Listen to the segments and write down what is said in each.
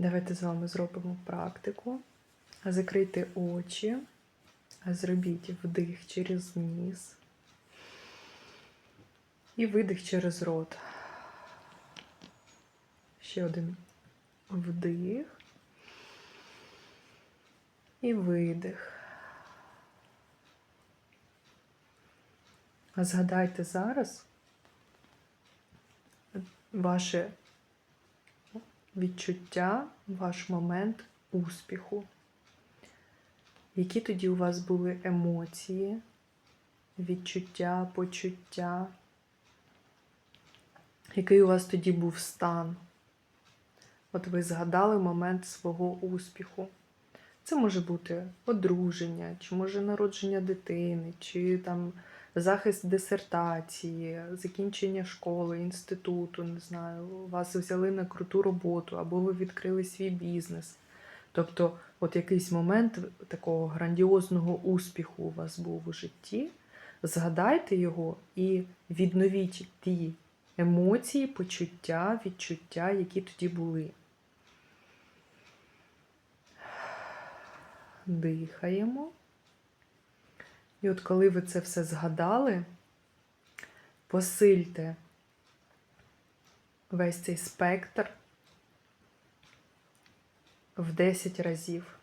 Давайте з вами зробимо практику. Закрийте очі, зробіть вдих через ніс і видих через рот. Ще один вдих і видих. Згадайте зараз ваше відчуття, ваш момент успіху. Які тоді у вас були емоції, відчуття, почуття? Який у вас тоді був стан? От ви згадали момент свого успіху. Це може бути одруження, чи може народження дитини, чи там захист дисертації, закінчення школи, інституту, не знаю, вас взяли на круту роботу, або ви відкрили свій бізнес. Тобто, от якийсь момент такого грандіозного успіху у вас був у житті. Згадайте його і відновіть ті емоції, почуття, відчуття, які тоді були. Дихаємо. І от коли ви це все згадали, посильте весь цей спектр в 10 разів.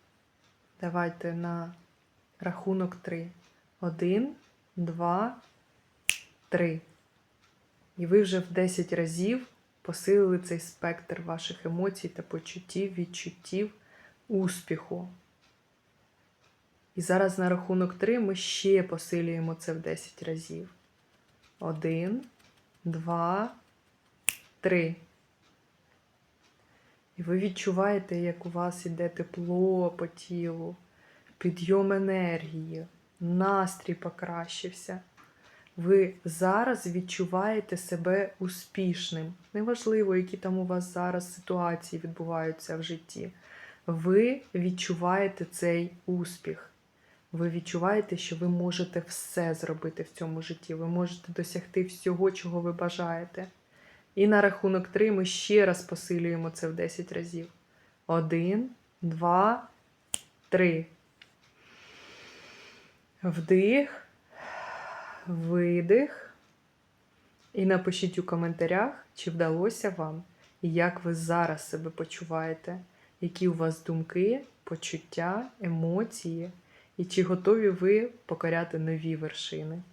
Давайте на рахунок 3. 1, 2, 3. І ви вже в 10 разів посилили цей спектр ваших емоцій та почуттів, відчуттів, успіху. І зараз на рахунок 3 ми ще посилюємо це в 10 разів. 1, 2, 3. І ви відчуваєте, як у вас іде тепло по тілу, підйом енергії, настрій покращився. Ви зараз відчуваєте себе успішним. Неважливо, які там у вас зараз ситуації відбуваються в житті. Ви відчуваєте цей успіх. Ви відчуваєте, що ви можете все зробити в цьому житті. Ви можете досягти всього, чого ви бажаєте. І на рахунок 3 ми ще раз посилюємо це в 10 разів. Один, два, три. Вдих, видих. І напишіть у коментарях, чи вдалося вам, і як ви зараз себе почуваєте, які у вас думки, почуття, емоції, і чи готові ви покоряти нові вершини.